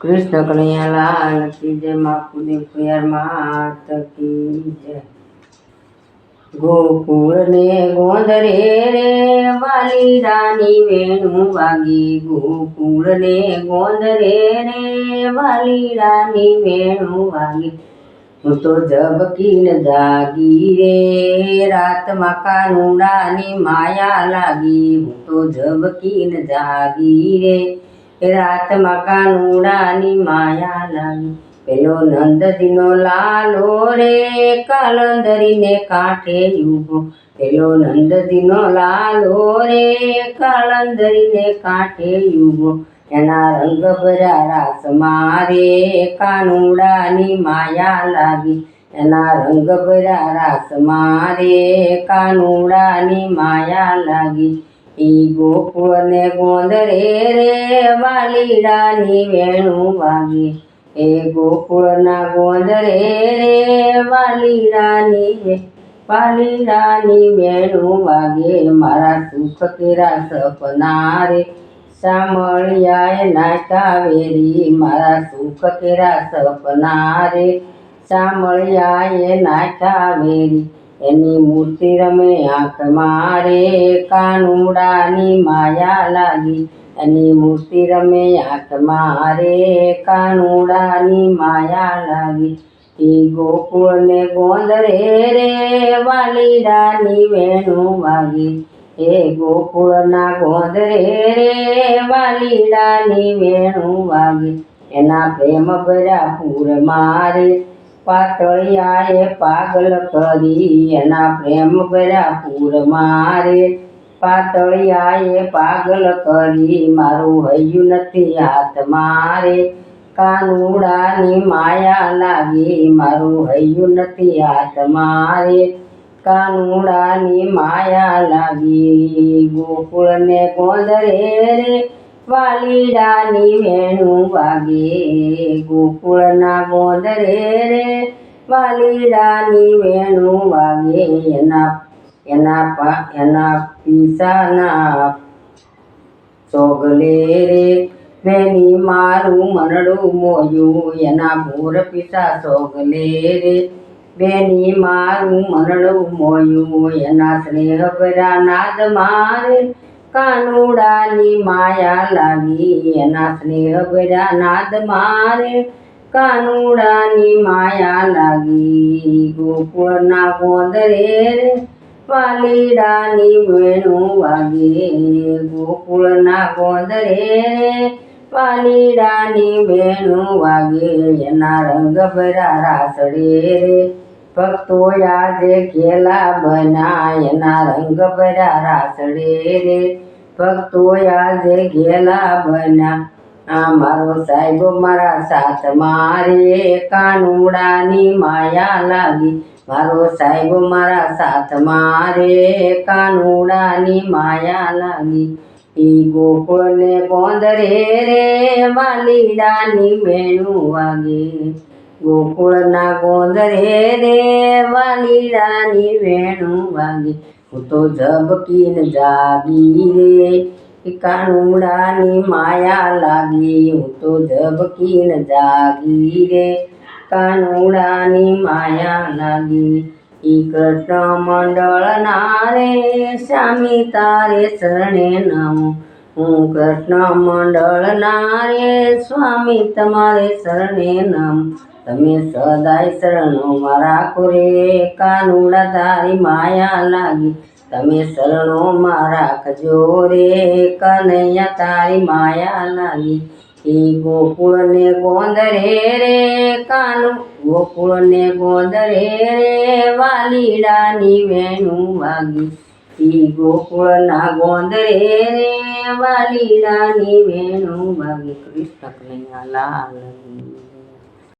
કૃષ્ણ કનૈયાલાલ કી જય, મા કુદેવ કુયાર માત કી જય. ગોકુળ ને ગોંદરે રે વાલી રાની વેણુ વાગી. ગોકુળ ને ગોંદરે રે વાલી રાની વેણુ વાગી. હું તો જબકીને જાગી રે, રાતમાં કાનુડાની માયા લાગી. હું તો જબકીને જાગી રે રાતમાં કાનુડાની માયા લાવી પેલો નંદજીનો લાલો રે, કાલંદરીને કાંઠે યુગો પેલો નંદજીનો લાલો રે, કાલંદરીને કાંઠે યુગો એના રંગ ભર્યા રાસ મારે કાનુડાની માયા લાગી એના રંગ ભર્યા રાસ મારે કાનુડાની માયા લાગી ઈ ગોકુળ ને ગોંદરે રે વાલીડાની વેણુ વાગે. એ ગોકુળના ગોંદરે રે વાલીડાની વાલી વાલીડાની વેણુ વાગે. મારા સુખ કેરા સપના રે સામળિયાએ ના કાવેરી મારા સુખ કેરા સપના રે સામળિયાએ ના વેરી. એની મૂર્તિ રમે આંખ મારે, કાનુડાની માયા લાગી. એની મૂર્તિ રમે આંખ મારે, કાનુડાની માયા લાગી. ઈ ગોકુળ ને ગોંદરે રે વાલીડાની વેણુ વાગી. એ ગોકુળના ગોંદરે રે વાલીડાની વેણુ વાગી. એના પ્રેમ ભર્યા પૂર મારે પાતળિયાએ પાગલ કરી એના પ્રેમ ભર્યા પૂર મારે. પાતળિયાએ પાગલ કરી, મારું હૈયું નથી હાથ મારે. કાનુડાની માયા લાગી, મારું હૈયું નથી હાથ મારે. કાનુડાની માયા લાગી, ગોકુળને ગોંદરે રે. વાલીડાની વેણું વાગે. ગોકુળના ગોદરે રે વાલીડાની વેણું વાગે. એના એના પા, એના પીસાના ચોગલે રે. વેની મારું મનડું મોયું. એના ભૂર પીસા ચોગલે રે. બેની મારું મનડું મોયું. એના સ્નેહ ભરા નાદ મારે. કાનુડાની માયા લાગી. એના સ્નેહ ભર્યા નાદ મારે. કાનુડાની માયા લાગી. ગોકુળના ગોંદરે રે. વાલીડાની વેણુ વાગે. ગોકુળના ગોંદરે રે. વાલીડાની વેણુ વાગે. એના રંગ ભર્યા રાસડે રે. ભક્તો આજે કેલા બના. એના રંગ ભર્યા રાસડે રે. ભક્તો આજે ઘેલા બના આ મારો સાહેબ મારા સાથ મારે કાનુડાની માયા લાગી મારો સાહેબ મારા સાથ મારે કાનુડાની માયા લાગી ઈ ગોકુળને ગોંદરે રે વાલીડાની વેણુ વાગે ગોકુળના ગોંદરે રે વાલીડાની વેણુ વાગે હું તો ઝબકીને જાગી રે કાનુડાની માયા લાગી. હું તો ઝબકીને જાગી રે કાનુડાની માયા લાગી. ઈ કૃષ્ણ મંડળ નારે સ્વામી તારે શરણે નમો. હું કૃષ્ણ મંડળ નારે સ્વામી તમારે શરણે નમ. તમે સદાય શરણો મારા રે કાનુડા તારી માયા લાગી. તમે શરણો મારા ખજો રે, કનૈયા તારી માયા લાગી. એ ગોકુળને ગોંદરે રે કાનુ ગોકુળને ગોંદરે રે વાલીડાની વેણું વાગી. ઈ ગોકુળના ગોંદરે રે વાલીડાની વેણું વાગી. કૃષ્ણ કનૈયા લાલ.